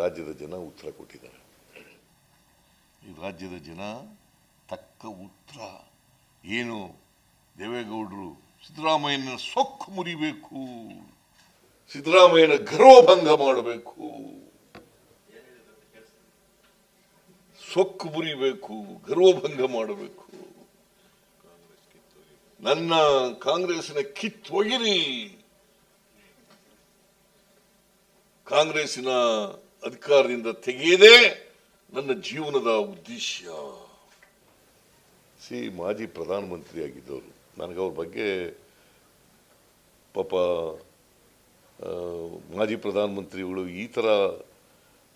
ರಾಜ್ಯದ ಜನ ಉತ್ತರ ಕೊಟ್ಟಿದ್ದಾರೆ. ಈ ರಾಜ್ಯದ ಜನ ತಕ್ಕ ಉತ್ತರ. ಏನು ದೇವೇಗೌಡರು ಸಿದ್ದರಾಮಯ್ಯನ ಸೊಕ್ಕು ಮುರಿಬೇಕು. ಸಿದ್ದರಾಮಯ್ಯನ ಗರ್ವಭಂಗ ಮಾಡಬೇಕು. ಸೊಕ್ಕು ಮುರಿಬೇಕು, ಗರ್ವಭಂಗ ಮಾಡಬೇಕು. ನನ್ನ ಕಾಂಗ್ರೆಸ್ನ ಕಿತ್ತೊಗಿರಿ ಕಾಂಗ್ರೆಸ್ಸಿನ ಅಧಿಕಾರದಿಂದ ತೆಗೆಯದೇ ನನ್ನ ಜೀವನದ ಉದ್ದೇಶ. ಸಿ ಮಾಜಿ ಪ್ರಧಾನಮಂತ್ರಿ ಆಗಿದ್ದವರು. ನನಗೆ ಅವ್ರ ಬಗ್ಗೆ ಪಾಪ ಮಾಜಿ ಪ್ರಧಾನಮಂತ್ರಿಗಳು ಈ ಥರ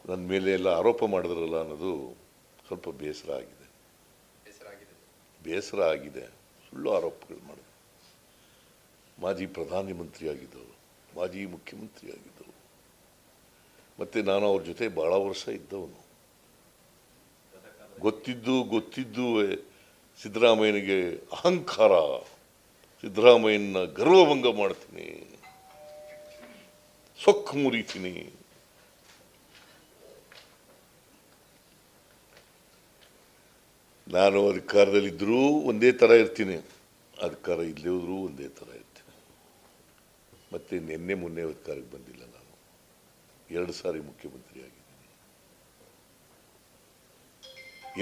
ನನ್ನ ಮೇಲೆ ಎಲ್ಲ ಆರೋಪ ಮಾಡಿದ್ರಲ್ಲ ಅನ್ನೋದು ಸ್ವಲ್ಪ ಬೇಸರ ಆಗಿದೆ. ಬೇಸರ ಆಗಿದೆ. ಸುಳ್ಳು ಆರೋಪಗಳು ಮಾಡಿದೆ ಮಾಜಿ ಪ್ರಧಾನಮಂತ್ರಿ ಆಗಿದ್ದವರು ಮಾಜಿ ಮುಖ್ಯಮಂತ್ರಿ ಆಗಿದ್ದವರು. ಮತ್ತು ನಾನು ಅವ್ರ ಜೊತೆ ಭಾಳ ವರ್ಷ ಇದ್ದವನು. ಗೊತ್ತಿದ್ದು ಗೊತ್ತಿದ್ದು ಸಿದ್ದರಾಮಯ್ಯನಿಗೆ ಅಹಂಕಾರ. ಸಿದ್ದರಾಮಯ್ಯನ ಗರ್ವಭಂಗ ಮಾಡ್ತೀನಿ. ಸೊಕ್ಕು ಮುರಿತೀನಿ. ನಾನು ಅಧಿಕಾರದಲ್ಲಿದ್ದರೂ ಒಂದೇ ಥರ ಇರ್ತೀನಿ. ಅಧಿಕಾರ ಇಲ್ಲದೇ ಹೋದರೂ ಒಂದೇ ಥರ ಇರ್ತೀನಿ. ಮತ್ತೆ ನಿನ್ನೆ, ಮೊನ್ನೆ ಅಧಿಕಾರಕ್ಕೆ ಬಂದಿಲ್ಲ ನಾನು. ಎರಡು ಸಾರಿ ಮುಖ್ಯಮಂತ್ರಿ ಆಗಿದ್ದೀನಿ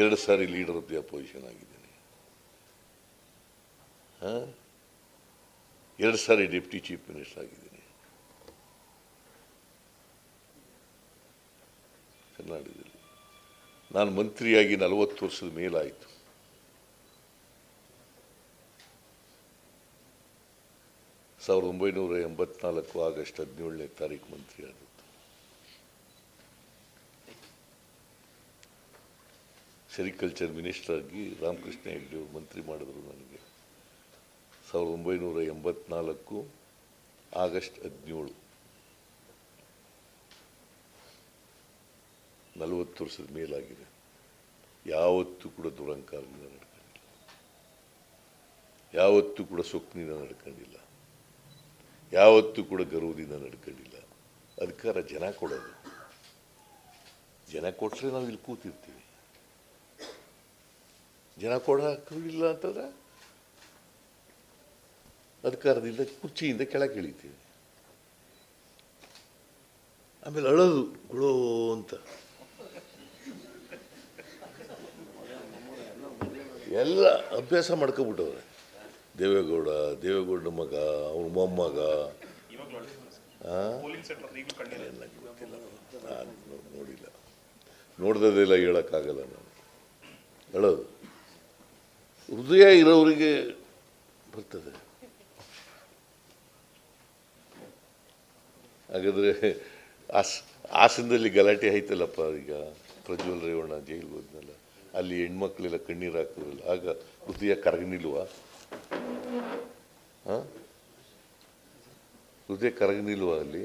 ಎರಡು ಸಾರಿ ಲೀಡರ್ ಆಫ್ ದಿ ಅಪೋಸಿಷನ್ ಆಗಿದ್ದೀನಿ? ಎರಡು ಸಾರಿ ಡೆಪ್ಟಿ ಚೀಫ್ ಮಿನಿಸ್ಟರ್ ಆಗಿದ್ದೀನಿ. ಕರ್ನಾಟಕದಲ್ಲಿ. ನಾನು ಮಂತ್ರಿಯಾಗಿ ನಲವತ್ತು ವರ್ಷದ ಮೇಲಾಯಿತು. ಸಾವಿರದ ಒಂಬೈನೂರ ಎಂಬತ್ನಾಲ್ಕು ಆಗಸ್ಟ್ ಹದಿನೇಳನೇ ತಾರೀಕು ಮಂತ್ರಿ ಆದದ್ದು ಸೆರಿಕಲ್ಚರ್ ಮಿನಿಸ್ಟ್ರಾಗಿ ರಾಮಕೃಷ್ಣ ಹೆಗ್ಡೆ ಮಂತ್ರಿ ಮಾಡಿದ್ರು ನನಗೆ. ಸಾವಿರದ ಒಂಬೈನೂರ ಎಂಬತ್ನಾಲ್ಕು ಆಗಸ್ಟ್ ಹದಿನೇಳು. ನಲವತ್ತು ವರ್ಷದ ಮೇಲಾಗಿದೆ. ಯಾವತ್ತೂ ಕೂಡ ದುರಂಕಾರದಿಂದ ನಡ್ಕೊಂಡಿಲ್ಲ. ಯಾವತ್ತೂ ಕೂಡ ಸೊಕ್ಕಿನಿಂದ ನಡ್ಕೊಂಡಿಲ್ಲ. ಯಾವತ್ತೂ ಕೂಡ ಗರ್ವದಿಂದ ನಡ್ಕೊಂಡಿಲ್ಲ. ಅಧಿಕಾರ ಜನ ಕೊಡೋದು. ಜನ ಕೊಟ್ಟರೆ ನಾವು ಇಲ್ಲಿ ಕೂತಿರ್ತೀವಿ. ಜನ ಕೊಡೋಕ್ಕಿಲ್ಲ ಅಂತಂದ್ರೆ ಅಧಿಕಾರದಿಂದ ಕುರ್ಚಿಯಿಂದ ಕೆಳಗೆ ಇಳಿತೀವಿ. ಆಮೇಲೆ ಅಳೋದು, ಗುಳೋ ಅಂತ. ಎಲ್ಲ ಅಭ್ಯಾಸ ಮಾಡ್ಕೊಬಿಟ್ಟವ್ರೆ. ದೇವೇಗೌಡ ದೇವೇಗೌಡ ಮಗ, ಅವ್ರ ಮೊಮ್ಮಗ. ನೋಡಿಲ್ಲ. ನೋಡ್ದದೆಲ್ಲ ಹೇಳೋಕ್ಕಾಗಲ್ಲ ನಾನು. ಹೇಳೋದು ಹೃದಯ ಇರೋರಿಗೆ ಬರ್ತದೆ. ಹಾಗಾದರೆ ಆಸ್ ಆಸನದಲ್ಲಿ ಗಲಾಟೆ ಆಯ್ತಲ್ಲಪ್ಪ ಈಗ? ಪ್ರಜ್ವಲ್ ರೇವಣ್ಣ ಜೈಲಿಗೆ ಹೋದ್ನಲ್ಲ, ಅಲ್ಲಿ ಹೆಣ್ಮಕ್ಳೆಲ್ಲ ಕಣ್ಣೀರು ಹಾಕಿದ್ರಲ್ಲ ಆಗ ಹೃದಯ ಕರಗಿನಿಲ್ವ? ಹೃದಯ ಕರಗಿನಿಲ್ವ ಅಲ್ಲಿ?